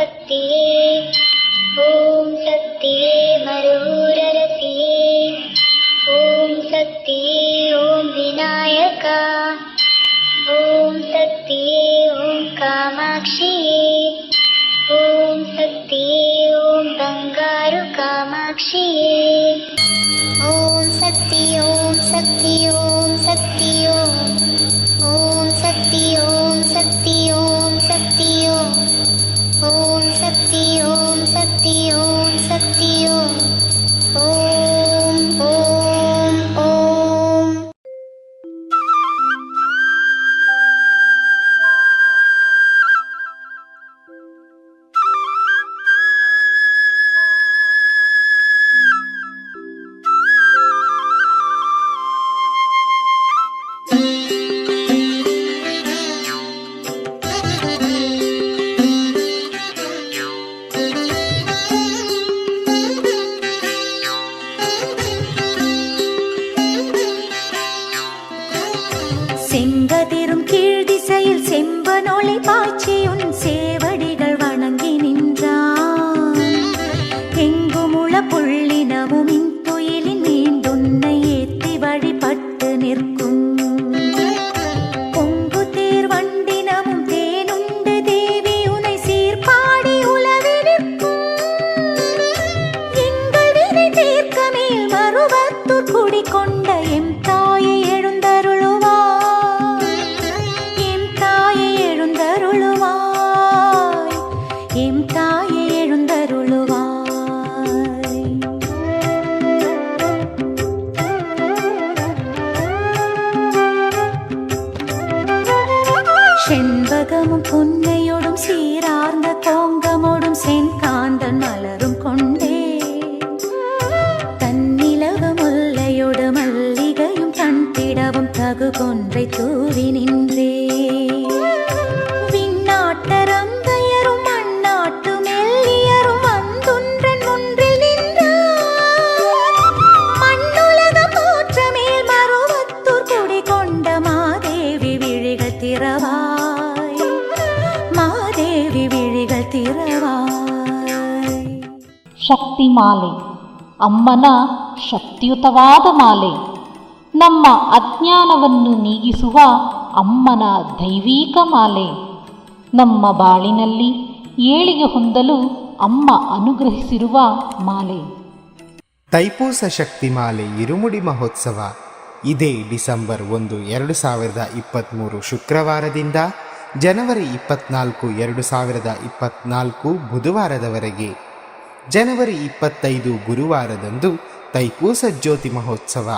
आदिपराशक्तिये ॐ शक्तिये मरुररसिये ॐ शक्तिये ॐ विनायका ॐ शक्तिये ॐ कामाक्षिये ॐ शक्तिये ॐ बङ्गारु कामाक्षिये ॐ शक्ति ॐ शक्ति ॐ மாதேவி விழிகள் திறவாய் ಶಕ್ತಿ ಮಾಲೆ ಅಮ್ಮನ ಶಕ್ತಿಯುತವಾದ ಮಾಲೆ ನಮ್ಮ ಅಜ್ಞಾನವನ್ನು ನೀಗಿಸುವ ಅಮ್ಮನ ದೈವೀಕ ಮಾಲೆ. ನಮ್ಮ ಬಾಳಿನಲ್ಲಿ ಏಳಿಗೆ ಹೊಂದಲು ಅಮ್ಮ ಅನುಗ್ರಹಿಸಿರುವ ಮಾಲೆ. ತೈಪೂಸ ಶಕ್ತಿ ಮಾಲೆ ಇರುಮುಡಿ ಮಹೋತ್ಸವ. ಇದೇ ಡಿಸೆಂಬರ್ ಒಂದು, ಎರಡು ಸಾವಿರದ ಇಪ್ಪತ್ತ್ಮೂರು ಶುಕ್ರವಾರದಿಂದ ಜನವರಿ ಇಪ್ಪತ್ನಾಲ್ಕು, ಎರಡು ಸಾವಿರದ ಇಪ್ಪತ್ನಾಲ್ಕು ಬುಧವಾರದವರೆಗೆ. ಜನವರಿ ಇಪ್ಪತ್ತೈದು ಗುರುವಾರದಂದು ತೈಪೂಸ ಜ್ಯೋತಿ ಮಹೋತ್ಸವ.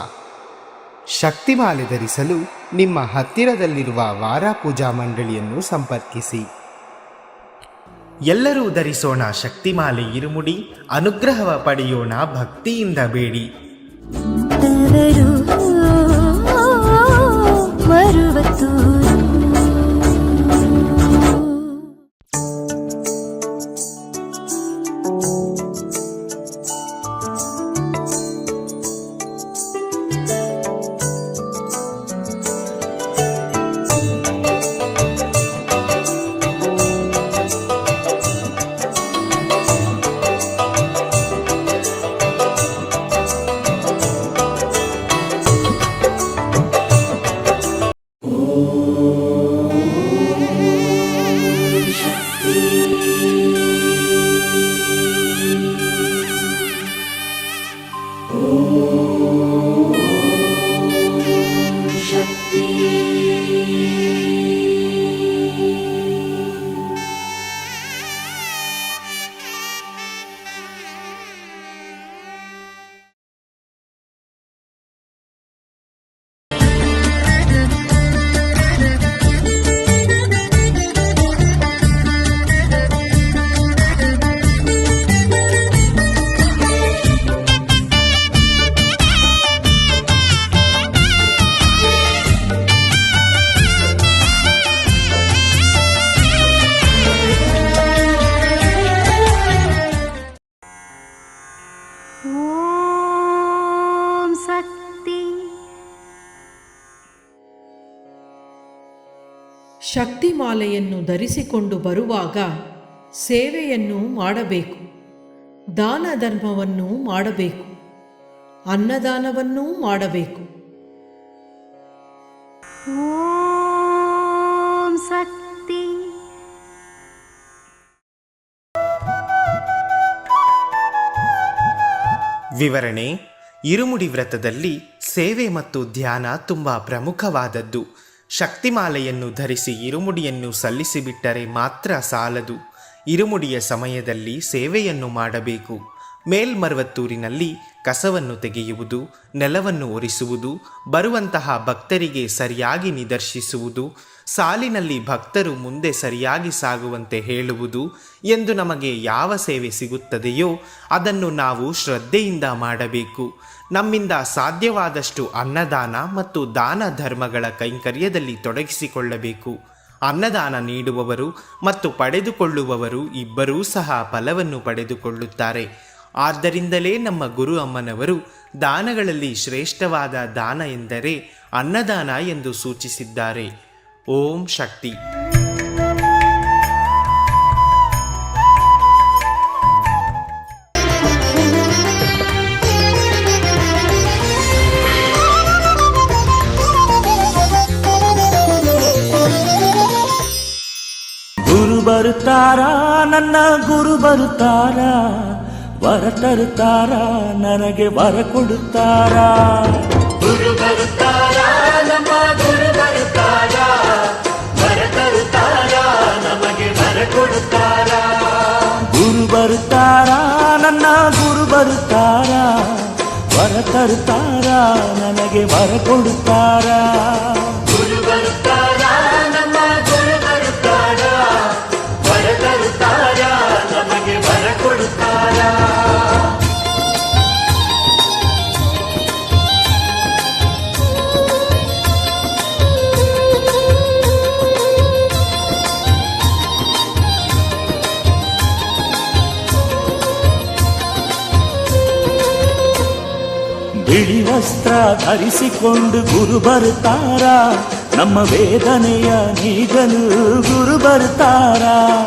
ಶಕ್ತಿಮಾಲೆ ಧರಿಸಲು ನಿಮ್ಮ ಹತ್ತಿರದಲ್ಲಿರುವ ವಾರ ಪೂಜಾ ಮಂಡಳಿಯನ್ನು ಸಂಪರ್ಕಿಸಿ. ಎಲ್ಲರೂ ಧರಿಸೋಣ ಶಕ್ತಿಮಾಲೆ ಇರುಮುಡಿ, ಅನುಗ್ರಹವ ಪಡೆಯೋಣ ಭಕ್ತಿಯಿಂದ ಬೇಡಿ. ಶಕ್ತಿಮಾಲೆಯನ್ನು ಧರಿಸಿಕೊಂಡು ಬರುವಾಗ ಸೇವೆಯನ್ನು ಮಾಡಬೇಕು ದಾನ ಧರ್ಮವನ್ನು ಮಾಡಬೇಕು ಅನ್ನದಾನವನ್ನೂ ಮಾಡಬೇಕು. ಓಂ ಶಕ್ತಿ ವಿವರಣೆ ಇರುಮುಡಿ ವ್ರತದಲ್ಲಿ ಸೇವೆ ಮತ್ತು ಧ್ಯಾನ ತುಂಬಾ ಪ್ರಮುಖವಾದದ್ದು. ಶಕ್ತಿಮಾಲೆಯನ್ನು ಧರಿಸಿ ಇರುಮುಡಿಯನ್ನು ಸಲ್ಲಿಸಿಬಿಟ್ಟರೆ ಮಾತ್ರ ಸಾಲದು. ಇರುಮುಡಿಯ ಸಮಯದಲ್ಲಿ ಸೇವೆಯನ್ನು ಮಾಡಬೇಕು. ಮೇಲ್ಮರ್ವತ್ತೂರಿನಲ್ಲಿ ಕಸವನ್ನು ತೆಗೆಯುವುದು, ನೆಲವನ್ನು ಒರೆಸುವುದು, ಬರುವಂತಹ ಭಕ್ತರಿಗೆ ಸರಿಯಾಗಿ ನಿದರ್ಶಿಸುವುದು ಸಾಲಿನಲ್ಲಿ ಭಕ್ತರು ಮುಂದೆ ಸರಿಯಾಗಿ ಸಾಗುವಂತೆ ಹೇಳುವುದು ಎಂದು ನಮಗೆ ಯಾವ ಸೇವೆ ಸಿಗುತ್ತದೆಯೋ ಅದನ್ನು ನಾವು ಶ್ರದ್ಧೆಯಿಂದ ಮಾಡಬೇಕು. ನಮ್ಮಿಂದ ಸಾಧ್ಯವಾದಷ್ಟು ಅನ್ನದಾನ ಮತ್ತು ದಾನ ಧರ್ಮಗಳ ಕೈಂಕರ್ಯದಲ್ಲಿ ತೊಡಗಿಸಿಕೊಳ್ಳಬೇಕು. ಅನ್ನದಾನ ನೀಡುವವರು ಮತ್ತು ಪಡೆದುಕೊಳ್ಳುವವರು ಇಬ್ಬರೂ ಸಹ ಫಲವನ್ನು ಪಡೆದುಕೊಳ್ಳುತ್ತಾರೆ. ಆದ್ದರಿಂದಲೇ ನಮ್ಮ ಗುರು ಅಮ್ಮನವರು ದಾನಗಳಲ್ಲಿ ಶ್ರೇಷ್ಠವಾದ ದಾನ ಎಂದರೆ ಅನ್ನದಾನ ಎಂದು ಸೂಚಿಸಿದ್ದಾರೆ. ಓಂ ಶಕ್ತಿ ಗುರು ಬರುತ್ತಾರ ನನ್ನ ಗುರು ಬರುತ್ತಾರ ವರ ತರುತ್ತಾರ ನನಗೆ ವರ ಕೊಡುತ್ತಾರ ಗುರು ಬರುತ್ತಾರ? ನನ್ನ ಗುರು ಬರುತ್ತಾರ? ವರ ತರುತ್ತಾರ? ನನಗೆ ವರ ಕೊಡುತ್ತಾರ? ಗುರು ಬರುತ್ತಾರ? ವಸ್ತ್ರ ಧರಿಸಿಕೊಂಡು ಗುರು ಬರ್ತಾರಾ. ನಮ್ಮ ವೇದನೆಯ ನೀಗಲು ಗುರು ಬರ್ತಾರಾ.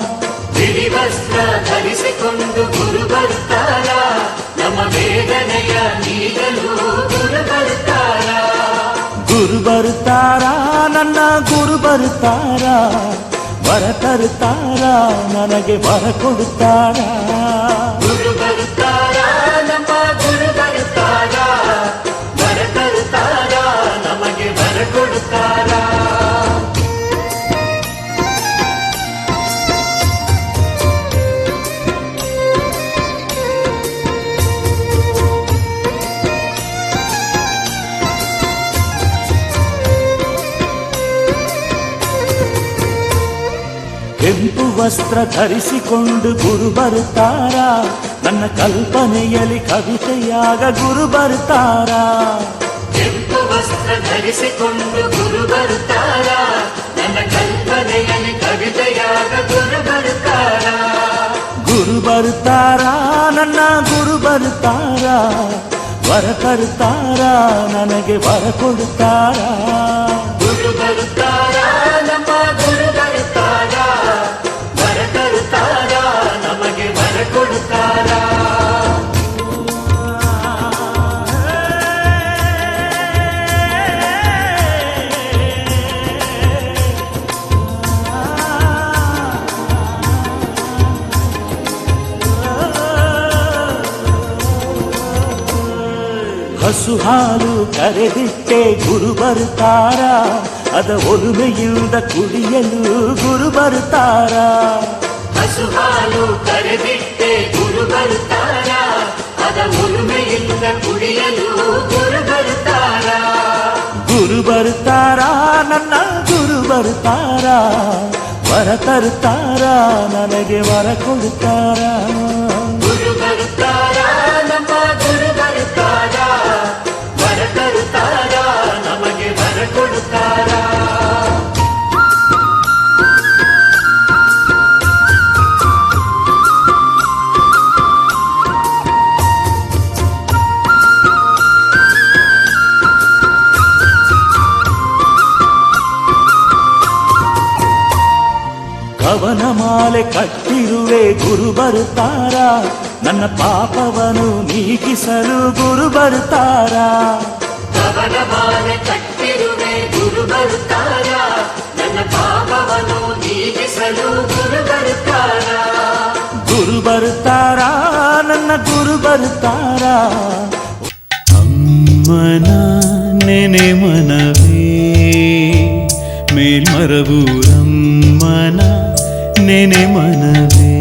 ಬಿಳಿ ವಸ್ತ್ರ ಧರಿಸಿಕೊಂಡು ಗುರು ಬರ್ತಾರ. ನಮ್ಮ ವೇದನೆಯ ನೀಗಲು ಗುರು ಬರ್ತಾರ. ಗುರು ಬರ್ತಾರ ನನ್ನ ಗುರು ಬರ್ತಾರ. ವರ ತರುತ್ತಾರ ನನಗೆ ವರ ಕೊಡುತ್ತಾರ ವಸ್ತ್ರ ಧರಿಸಿಕೊಂಡು ಗುರು ಬರುತ್ತಾರ? ನನ್ನ ಕಲ್ಪನೆಯಲ್ಲಿ ಕವಿತೆಯಾಗ ಗುರು ಬರುತ್ತಾರ? ಕೆಂಪು ವಸ್ತ್ರ ಧರಿಸಿಕೊಂಡು ಗುರು ಬರುತ್ತಾರ? ನನ್ನ ಕಲ್ಪನೆಯಲ್ಲಿ ಕವಿತೆಯಾಗ ಗುರು ಬರುತ್ತಾರ? ಗುರು ಬರುತ್ತಾರ? ನನ್ನ ಗುರು ಬರುತ್ತಾರ? ವರ ತರುತ್ತಾರ? ನನಗೆ ವರ ಕೊಡುತ್ತಾರ? ಗುರು ಬರುತ್ತಾರ? ಹಸು ಹಾಲು ಕರೆದಿಟ್ಟೆ ಗುರು ಬರುತ್ತಾರ ಅದ ಒಲುಮೆಯಿಂದ ಕುಡಿಯಲು ಗುರು ಬರುತ್ತಾರ ಹಸು ಹಾಲು ಕರೆದಿಟ್ಟೆ ಗುರು ಬರುತ್ತಾರ ಅದ ಒಲುಮೆಯಿಂದ ಕುಡಿಯಲು ಗುರು ಬರುತ್ತಾರ ಗುರು ಬರುತ್ತಾರ ನನ್ನ ಗುರು ಬರುತ್ತಾರ ವರ ತರುತ್ತಾರ ನನಗೆ ವರ ಕೊಡುತ್ತಾರ ಗುರು ಬರುತ್ತಾರ ಕವನ ಮಾಲೆ ಕಟ್ಟಿರುವೆ ಗುರು ಬರುತ್ತಾರ ನನ್ನ ಪಾಪವನು ನೀಗಿಸಲು ಗುರು ಬರುತ್ತಾರ ಕವನ ಮಾಲೆ ಕಟ್ಟಿರುವೆ ಗುರು ಬರುತ್ತಾರ ನನ್ನ ಪಾಪವನು ನೀಗಿಸಲು ಗುರು ಬರುತ್ತಾರ ಗುರು ಬರುತ್ತಾರ ನನ್ನ ಗುರು ಬರುತ್ತಾರ ಅಮ್ಮನ ನೆನೆ ಮನವೇ ಮೇಲ್ಮರಬೂರಮ್ಮನ నేనే మనవే.